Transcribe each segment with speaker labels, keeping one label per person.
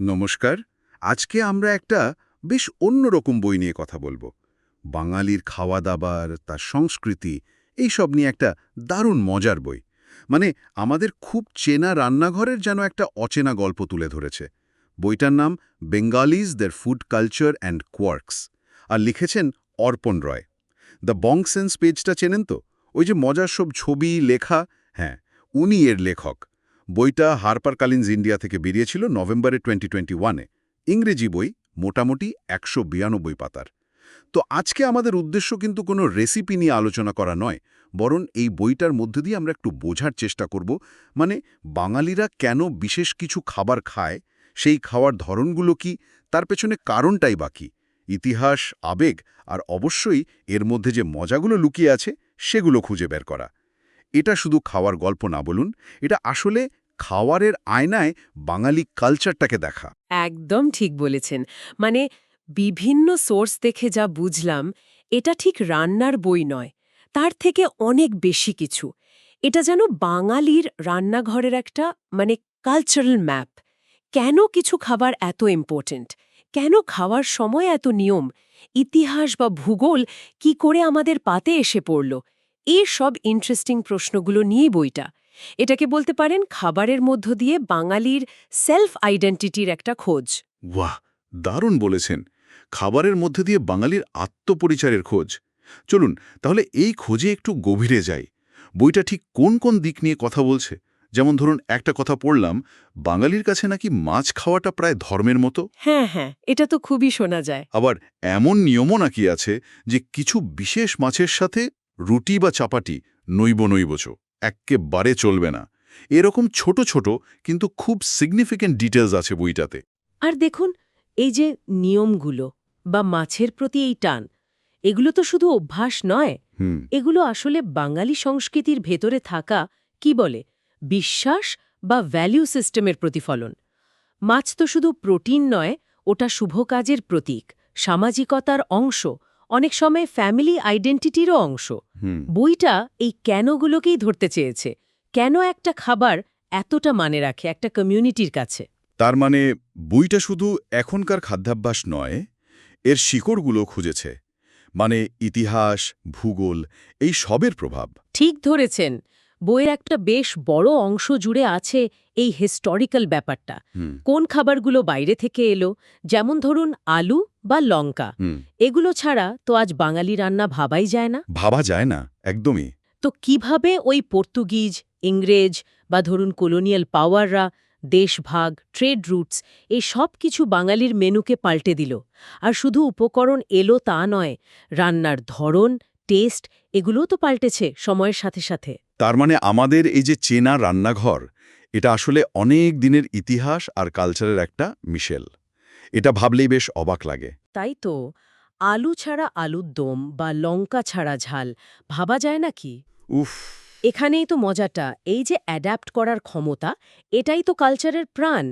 Speaker 1: নমস্কার, আজকে আমরা একটা বেশ অন্যরকম বই নিয়ে কথা বলব। বাঙালির খাওয়া দাবার তার সংস্কৃতি, এই সব নিয়ে একটা দারুণ মজার বই। মানে আমাদের খুব চেনা রান্নাঘরের যেন একটা অচেনা গল্প তুলে ধরেছে। বইটার নাম বেঙ্গালিজ দের ফুড কালচার অ্যান্ড কোয়ার্কস আর লিখেছেন অর্পণ রয়। দ্য বংসেন্স পেজটা চেনেন তো? ওই যে মজার সব ছবি, লেখা হ্যাঁ উনি এর লেখক। বইটা হারপার কালিন্স ইন্ডিয়া থেকে বেরিয়েছিল নভেম্বরে টোয়েন্টি টোয়েন্টি ওয়ানে ইংরেজি বই মোটামুটি একশো বিরানব্বই পাতার। তো আজকে আমাদের উদ্দেশ্য কিন্তু কোনো রেসিপি নিয়ে আলোচনা করা নয়, বরং এই বইটার মধ্যে দিয়ে আমরা একটু বোঝার চেষ্টা করব মানে বাঙালিরা কেন বিশেষ কিছু খাবার খায়, সেই খাওয়ার ধরনগুলো কি, তার পেছনে কারণটাই বাকি ইতিহাস, আবেগ, আর অবশ্যই এর মধ্যে যে মজাগুলো লুকিয়ে আছে, সেগুলো খুঁজে বের করা। এটা শুধু খাওয়ার গল্প না বলুন, এটা আসলে খাওয়ারের আয়নায় বাঙালি কালচারটাকে দেখা।
Speaker 2: একদম ঠিক বলেছেন। মানে বিভিন্ন সোর্স দেখে যা বুঝলাম, এটা ঠিক রান্নার বই নয়, তার থেকে অনেক বেশি কিছু। এটা যেন বাঙালির রান্নাঘরের একটা মানে কালচারাল ম্যাপ কেন কিছু খাবার এত ইম্পর্ট্যান্ট কেন খাওয়ার সময় এত নিয়ম? ইতিহাস বা ভূগোল কি করে আমাদের পাতে এসে পড়ল? এই সব ইন্টারেস্টিং প্রশ্নগুলো নিয়েই বইটা। এটাকে বলতে পারেন খাবারের মধ্য দিয়ে বাঙালির সেলফ আইডেন্টিটির একটা খোঁজ।
Speaker 1: বাহ দারুণ বলেছেন। খাবারের মধ্যে দিয়ে বাঙালির আত্মপরিচয়ের খোঁজ। চলুন তাহলে এই খোঁজে একটু গভীরে যাই। বইটা ঠিক কোন কোন দিক নিয়ে কথা বলছে? যেমন ধরুন একটা কথা পড়লাম বাঙালির কাছে নাকি মাছ খাওয়াটা প্রায় ধর্মের মতো?
Speaker 2: হ্যাঁ হ্যাঁ এটা তো খুবই শোনা যায়।
Speaker 1: আবার এমন নিয়মও নাকি আছে যে কিছু বিশেষ মাছের সাথে রুটি বা চাপাটি নৈব নৈবচ এক্কেবারে চলবে না। এরকম ছোট ছোট কিন্তু খুব সিগনিফিক্যান্ট ডিটেলস আছে বইটাতে।
Speaker 2: আর দেখুন এই যে নিয়মগুলো বা মাছের প্রতি এই টান এগুলো তো শুধু অভ্যাস নয়। এগুলো আসলে বাঙালি সংস্কৃতির ভেতরে থাকা কি বলে বিশ্বাস বা ভ্যালিউ সিস্টেমের প্রতিফলন। মাছ তো শুধু প্রোটিন নয় ওটা শুভ কাজের প্রতীক সামাজিকতার অংশ অনেক সময় ফ্যামিলি আইডেন্টিটিরও অংশ।
Speaker 1: হুম।
Speaker 2: বইটা এই কেনগুলোকেই ধরতে চেয়েছে। কেন একটা খাবার এতটা মানে রাখে একটা কমিউনিটির কাছে?
Speaker 1: তার মানে বইটা শুধু এখনকার খাদ্যাভ্যাস নয় এর শিকড়গুলো খুঁজেছে। মানে ইতিহাস ভূগোল এই সবের প্রভাব।
Speaker 2: ঠিক ধরেছেন। বইয়ের একটা বেশ বড় অংশ জুড়ে আছে এই হিস্টোরিক্যাল ব্যাপারটা। কোন খাবারগুলো বাইরে থেকে এলো? যেমন ধরুন আলু বা লঙ্কা। এগুলো ছাড়া তো আজ বাঙালি রান্না ভাবাই যায় না।
Speaker 1: ভাবা যায় না একদমই।
Speaker 2: তো কীভাবে ওই পর্তুগিজ ইংরেজ বা ধরুন কলোনিয়াল পাওয়াররা দেশভাগ ট্রেড রুটস এই সব কিছু বাঙালির মেনুকে পাল্টে দিল? আর শুধু উপকরণ এলো তা নয় রান্নার ধরন টেস্ট এগুলোও তো পাল্টেছে সময়ের সাথে সাথে।
Speaker 1: তার মানে আমাদের এই যে চেনা রান্নাঘর এটা আসলে অনেক দিনের ইতিহাস আর কালচারের একটা মিশেল। এটা ভাবলেই বেশ অবাক লাগে।
Speaker 2: তাই তো। আলু ছাড়া আলুর দম বা লঙ্কা ছাড়া ঝাল ভাবা যায় নাকি?
Speaker 1: উফ।
Speaker 2: এখানেই তো মজাটা এই যে অ্যাডাপ্ট করার ক্ষমতা এটাই তো কালচারের প্রাণ।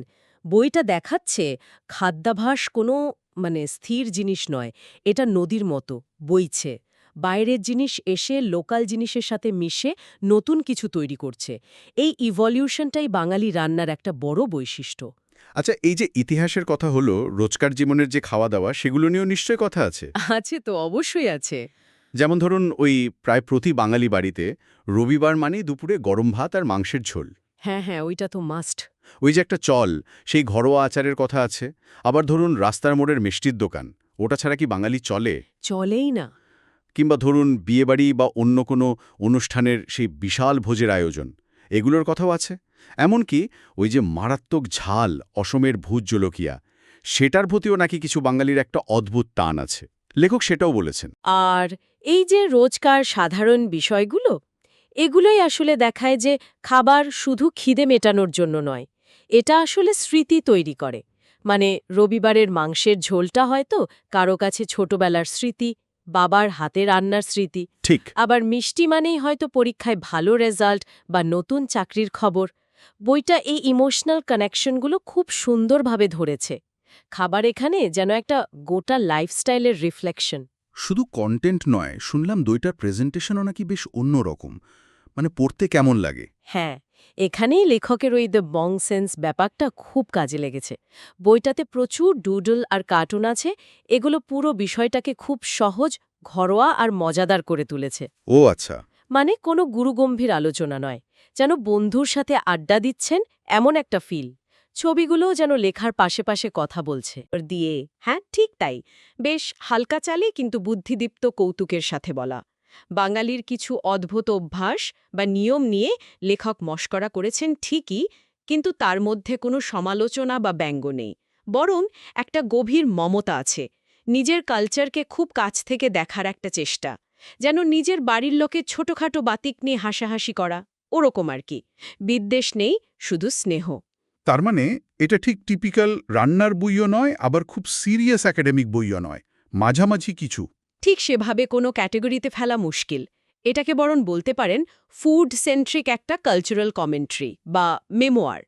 Speaker 2: বইটা দেখাচ্ছে খাদ্যাভাস কোনো মানে স্থির জিনিস নয় এটা নদীর মতো বইছে। বাইরের জিনিস এসে লোকাল জিনিসের সাথে মিশে নতুন কিছু তৈরি করছে। এই ইভলিউশনটাই বাঙালি রান্নার একটা বড় বৈশিষ্ট্য।
Speaker 1: আচ্ছা এই যে ইতিহাসের কথা হলো রোজকার জীবনের যে খাওয়া দাওয়া সেগুলো নিয়েও নিশ্চয় কথা আছে।
Speaker 2: আছে তো অবশ্যই আছে।
Speaker 1: যেমন ধরুন ওই প্রায় প্রতি বাঙালি বাড়িতে রবিবার মানেই দুপুরে গরম ভাত আর মাংসের ঝোল।
Speaker 2: হ্যাঁ হ্যাঁ ওইটা তো মাস্ট
Speaker 1: ওই যে একটা চল সেই ঘরোয়া আচারের কথা আছে। আবার ধরুন রাস্তার মোড়ের মিষ্টির দোকান ওটা ছাড়া কি বাঙালি চলে?
Speaker 2: চলেই না।
Speaker 1: কিংবা ধরুন বিয়েবাড়ি বা অন্য কোনো অনুষ্ঠানের সেই বিশাল ভোজের আয়োজন, এগুলোর কথাও আছে। এমনকি ওই যে মারাত্মক ঝাল, অসমের ভূত জলকিয়া, সেটার প্রতিও নাকি কিছু বাঙালির একটা অদ্ভুত টান আছে। লেখক সেটাও বলেছেন।
Speaker 2: আর এই যে রোজকার সাধারণ বিষয়গুলো, এগুলোই আসলে দেখায় যে খাবার শুধু খিদে মেটানোর জন্য নয়, এটা আসলে স্মৃতি তৈরি করে। মানে রবিবারের মাংসের ঝোলটা হয়তো কারও কাছে ছোটবেলার স্মৃতি বাবার হাতে রান্নার স্মৃতি।
Speaker 1: ঠিক।
Speaker 2: আবার মিষ্টি মানেই হয়তো পরীক্ষায় ভালো রেজাল্ট বা নতুন চাকরির খবর। বইটা এই ইমোশনাল কানেকশনগুলো খুব সুন্দরভাবে ধরেছে। খাবার এখানে যেন একটা গোটা লাইফস্টাইলের রিফ্লেকশন।
Speaker 1: শুধু কন্টেন্ট নয় শুনলাম দইটার প্রেজেন্টেশনও নাকি বেশ অন্যরকম। মানে পড়তে কেমন লাগে?
Speaker 2: হ্যাঁ এখানেই লেখকের ওই দ্য বং সেন্স ব্যাপারটা খুব কাজে লেগেছে। বইটাতে প্রচুর ডুডল আর কার্টুন আছে এগুলো পুরো বিষয়টাকে খুব সহজ ঘরোয়া আর মজাদার করে তুলেছে।
Speaker 1: ও আচ্ছা।
Speaker 2: মানে কোনো গুরুগম্ভীর আলোচনা নয় যেন বন্ধুর সাথে আড্ডা দিচ্ছেন এমন একটা ফিল। ছবিগুলোও যেন লেখার পাশে পাশে কথা বলছে। দিয়ে হ্যাঁ ঠিক তাই। বেশ হালকা চালে কিন্তু বুদ্ধিদীপ্ত কৌতুকের সাথে বলা। বাঙালির কিছু অদ্ভুত অভ্যাস বা নিয়ম নিয়ে লেখক মস্করা করেছেন ঠিকই, কিন্তু তার মধ্যে কোনো সমালোচনা বা ব্যঙ্গ নেই। বরং একটা গভীর মমতা আছে, নিজের কালচারকে খুব কাছ থেকে দেখার একটা চেষ্টা, যেন নিজের বাড়ির লোকে ছোটখাটো বাতিক নিয়ে হাসাহাসি করা, ওরকম আর কি। বিদ্বেষ নেই, শুধু স্নেহ।
Speaker 3: তার মানে এটা ঠিক টিপিক্যাল রান্নার বইও নয়, আবার খুব সিরিয়াস একাডেমিক বইও নয়। মাঝামাঝি কিছু।
Speaker 2: ঠিক সেভাবে কোনো ক্যাটেগরিতে ফেলা মুশকিল। এটাকে বরং বলতে পারেন ফুড সেন্ট্রিক একটা কালচারাল কমেন্ট্রি বা মেমোয়ার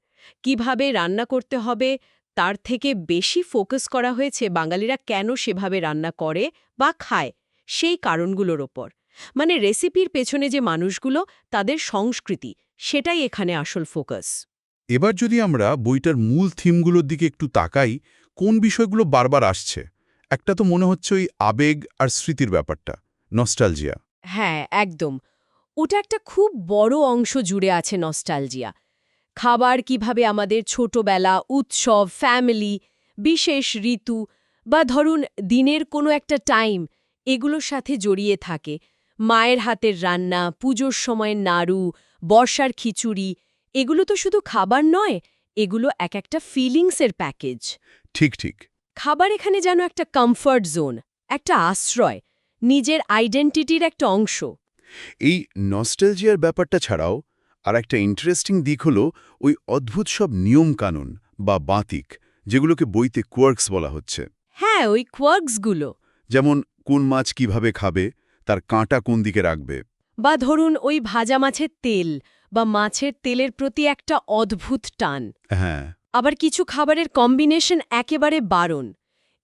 Speaker 2: কীভাবে রান্না করতে হবে, তার থেকে বেশি ফোকাস করা হয়েছে বাঙালিরা কেন সেভাবে রান্না করে বা খায়, সেই কারণগুলোর ওপর। মানে রেসিপির পেছনে যে মানুষগুলো, তাদের সংস্কৃতি, সেটাই এখানে আসল ফোকাস
Speaker 3: এবার যদি আমরা বইটার মূল থিমগুলোর দিকে একটু তাকাই, কোন বিষয়গুলো বারবার আসছে? একটা তো মনে হচ্ছে ওই আবেগ আর স্মৃতির ব্যাপারটা নস্টালজিয়া।
Speaker 2: হ্যাঁ একদম। ওটা একটা খুব বড় অংশ জুড়ে আছে নস্টালজিয়া। খাবার কীভাবে আমাদের ছোটবেলা উৎসব ফ্যামিলি বিশেষ ঋতু বা ধরুন দিনের কোনো একটা টাইম এগুলোর সাথে জড়িয়ে থাকে। মায়ের হাতের রান্না পুজোর সময়ের নাড়ু বর্ষার খিচুড়ি এগুলো তো শুধু খাবার নয় এগুলো এক একটা ফিলিংসের প্যাকেজ
Speaker 3: ঠিক ঠিক।
Speaker 2: খাবার এখানে যেন একটা কমফর্ট জোন একটা আশ্রয় নিজের আইডেন্টিটির একটা অংশ।
Speaker 1: এই নস্টেলজিয়ার ব্যাপারটা ছাড়াও আর একটা ইন্টারেস্টিং দিক হল ওই অদ্ভুত সব নিয়মকানুন বা বাতিক যেগুলোকে বইতে কোয়ার্কস বলা হচ্ছে।
Speaker 2: হ্যাঁ ওই কোয়ার্কসগুলো
Speaker 1: যেমন কোন মাছ কীভাবে খাবে তার কাঁটা কোন দিকে রাখবে।
Speaker 2: বা ধরুন ওই ভাজা মাছের তেল বা মাছের তেলের প্রতি একটা অদ্ভুত টান।
Speaker 1: হ্যাঁ।
Speaker 2: আবার কিছু খাবারের কম্বিনেশন একেবারে বারণ।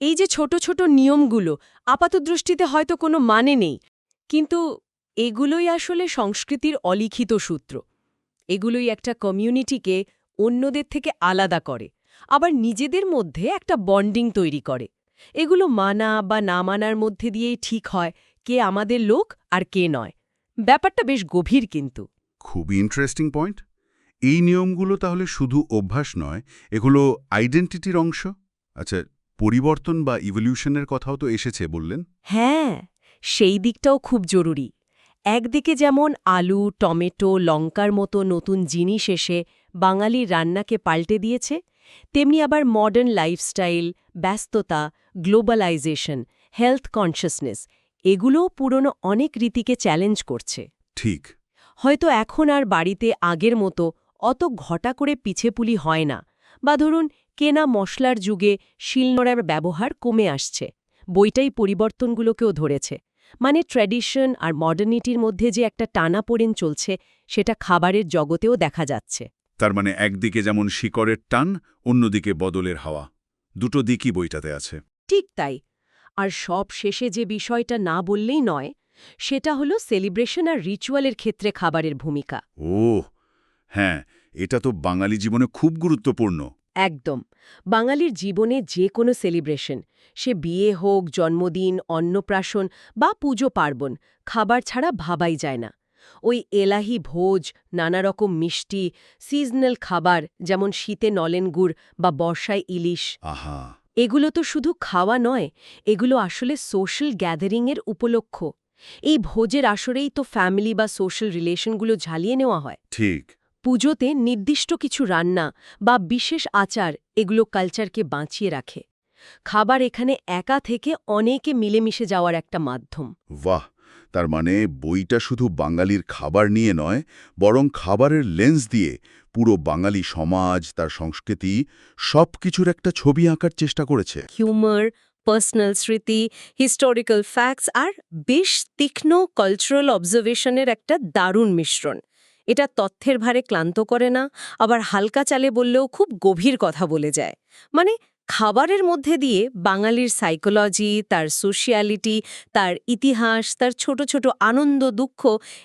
Speaker 2: এই যে ছোট ছোট নিয়মগুলো, আপাতদৃষ্টিতে হয়তো কোনো মানে নেই, কিন্তু এগুলোই আসলে সংস্কৃতির অলিখিত সূত্র। এগুলোই একটা কমিউনিটিকে অন্যদের থেকে আলাদা করে, আবার নিজেদের মধ্যে একটা বন্ডিং তৈরি করে। এগুলো মানা বা না মানার মধ্যে দিয়েই ঠিক হয় কে আমাদের লোক আর কে নয়। ব্যাপারটা বেশ গভীর কিন্তু।
Speaker 1: খুবই ইন্টারেস্টিং পয়েন্ট এই নিয়মগুলো তাহলে শুধু অভ্যাস নয় এগুলো আইডেন্টিটির অংশ? আচ্ছা পরিবর্তন বা ইভলিউশনের কথাও তো এসেছে বললেন।
Speaker 2: হ্যাঁ সেই দিকটাও খুব জরুরি। একদিকে যেমন আলু টমেটো লঙ্কার মতো নতুন জিনিস এসে বাঙালির রান্নাকে পাল্টে দিয়েছে তেমনি আবার মডার্ন লাইফস্টাইল ব্যস্ততা গ্লোবালাইজেশন হেলথ কনসিয়াসনেস এগুলোও পুরনো অনেক রীতিকে চ্যালেঞ্জ করছে।
Speaker 1: ঠিক।
Speaker 2: হয়তো এখন আর বাড়িতে আগের মতো অত ঘটা করে পিছেপুলি হয় না। বা ধরুন কেনা মশলার যুগে শিলনোড়ার ব্যবহার কমে আসছে। বইটাই পরিবর্তনগুলোকেও ধরেছে। মানে ট্র্যাডিশন আর মডার্নিটির মধ্যে যে একটা টানাপোড়েন চলছে সেটা খাবারের জগতেও দেখা যাচ্ছে।
Speaker 1: তার মানে একদিকে যেমন শিকড়ের টান অন্যদিকে বদলের হাওয়া। দুটো দিকই বইটাতে আছে।
Speaker 2: ঠিক তাই। আর সব শেষে যে বিষয়টা না বললেই নয় সেটা হলো সেলিব্রেশন আর রিচুয়ালের ক্ষেত্রে খাবারের ভূমিকা।
Speaker 1: ও হ্যাঁ এটা তো বাঙালি জীবনে খুব গুরুত্বপূর্ণ।
Speaker 2: একদম। বাঙালির জীবনে যে কোনো সেলিব্রেশন সে বিয়ে হোক জন্মদিন অন্নপ্রাশন বা পুজো পার্বণ খাবার ছাড়া ভাবাই যায় না। ওই এলাহি ভোজ নানা রকম মিষ্টি সিজনাল খাবার যেমন শীতে নলেন গুড় বা বর্ষায় ইলিশ।
Speaker 1: আহা।
Speaker 2: এগুলো তো শুধু খাওয়া নয় এগুলো আসলে সোশ্যাল গ্যাদারিংয়ের উপলক্ষ। এই ভোজের আসরেই তো ফ্যামিলি বা সোশ্যাল রিলেশনগুলো ঝালিয়ে নেওয়া হয়।
Speaker 1: ঠিক।
Speaker 2: পুজোতে নির্দিষ্ট কিছু রান্না বা বিশেষ আচার এগুলো কালচারকে বাঁচিয়ে রাখে। খাবার এখানে একা থেকে অনেকে মিলেমিশে যাওয়ার একটা মাধ্যম।
Speaker 1: বাহ! তার মানে বইটা শুধু বাঙালির খাবার নিয়ে নয় বরং খাবারের লেন্স দিয়ে পুরো বাঙালি সমাজ তার সংস্কৃতি সব কিছুর একটা ছবি আঁকার চেষ্টা করেছে।
Speaker 2: হিউমার পার্সোনাল স্মৃতি হিস্টোরিক্যাল ফ্যাক্টস আর বেশ তীক্ষ্ণ কালচারাল অবজারভেশনের একটা দারুণ মিশ্রণ। এটা তথ্যের ভারে ক্লান্ত করে না, আবার হালকা চালে বললেও খুব গভীর কথা বলে যায়। মানে খাবারের মধ্যে দিয়ে বাঙালির সাইকোলজি তার সোশিয়ালিটি তার ইতিহাস, তার ছোট ছোট আনন্দ, দুঃখ,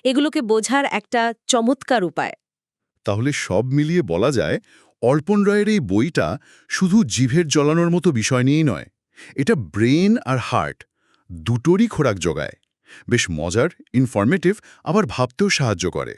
Speaker 2: এগুলোকে বোঝার একটা চমৎকার উপায়।
Speaker 4: তাহলে সব মিলিয়ে বলা যায়, অর্পণ রায়ের এই বইটা শুধু জিভের জ্বলানোর মতো বিষয় নিয়েই নয়, এটা ব্রেন আর হার্ট দুটোরই খোরাক জোগায়। বেশ মজার ইনফরমেটিভ আবার ভাবতেও সাহায্য করে।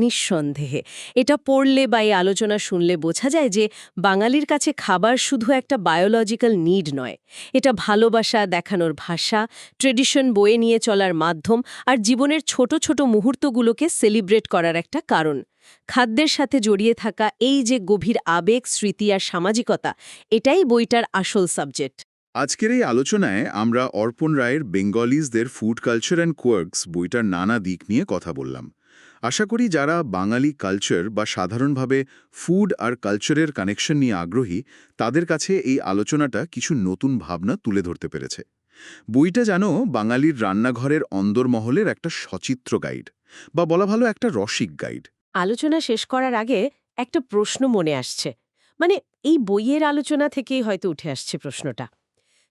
Speaker 2: নিঃসন্দেহে। এটা পড়লে বা এই আলোচনা শুনলে বোঝা যায় যে বাঙালির কাছে খাবার শুধু একটা বায়োলজিক্যাল নিড নয়। এটা ভালোবাসা, দেখানোর ভাষা ট্রেডিশন বয়ে নিয়ে চলার মাধ্যম আর জীবনের ছোট ছোট মুহূর্তগুলোকে সেলিব্রেট করার একটা কারণ। খাদ্যের সাথে জড়িয়ে থাকা এই যে গভীর আবেগ, স্মৃতি আর সামাজিকতা, এটাই বইটার আসল সাবজেক্ট
Speaker 1: আজকের এই আলোচনায় আমরা অর্পণ রায়ের বেঙ্গলিজদের ফুড কালচার অ্যান্ড কোয়ার্কস বইটার নানা দিক নিয়ে কথা বললাম। আশা করি যারা বাঙালি কালচার বা সাধারণভাবে ফুড আর কালচারের কানেকশন নিয়ে আগ্রহী, তাদের কাছে এই আলোচনাটা কিছু নতুন ভাবনা তুলে ধরতে পেরেছে। বইটা জানো বাঙালির রান্নাঘরের অন্দরমহলের একটা সচিত্র গাইড বা বলা ভালো একটা রসিক গাইড
Speaker 2: আলোচনা শেষ করার আগে একটা প্রশ্ন মনে আসছে। মানে এই বইয়ের আলোচনা থেকেই হয়তো উঠে আসছে প্রশ্নটা।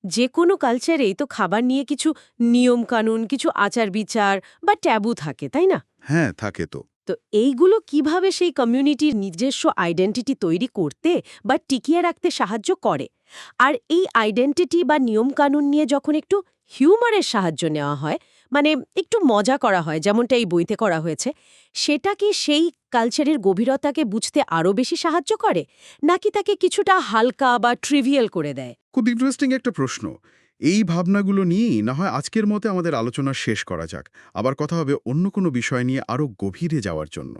Speaker 2: যে কোনো কালচারেই তো খাবার নিয়ে কিছু নিয়ম কানুন কিছু আচার বিচার বা ট্যাবু থাকে তাই না?
Speaker 1: হ্যাঁ থাকে তো।
Speaker 2: তো এইগুলো কীভাবে সেই কমিউনিটির নিজস্ব আইডেন্টিটি তৈরি করতে বা টিকিয়ে রাখতে সাহায্য করে? আর এই আইডেন্টিটি বা নিয়মকানুন নিয়ে যখন একটু হিউমারের সাহায্য নেওয়া হয় মানে একটু মজা করা হয়, যেমনটা এই বইতে করা হয়েছে। সেটা কি সেই কালচারের গভীরতাকে বুঝতে আরও বেশি সাহায্য করে, নাকি তাকে কিছুটা হালকা বা ট্রিভিয়াল করে দেয়?
Speaker 1: খুব ইন্টারেস্টিং একটা প্রশ্ন। এই ভাবনাগুলো নিয়েই না হয় আজকের মতে আমাদের আলোচনা শেষ করা যাক। আবার কথা হবে অন্য কোনো বিষয় নিয়ে আরও গভীরে যাওয়ার জন্য।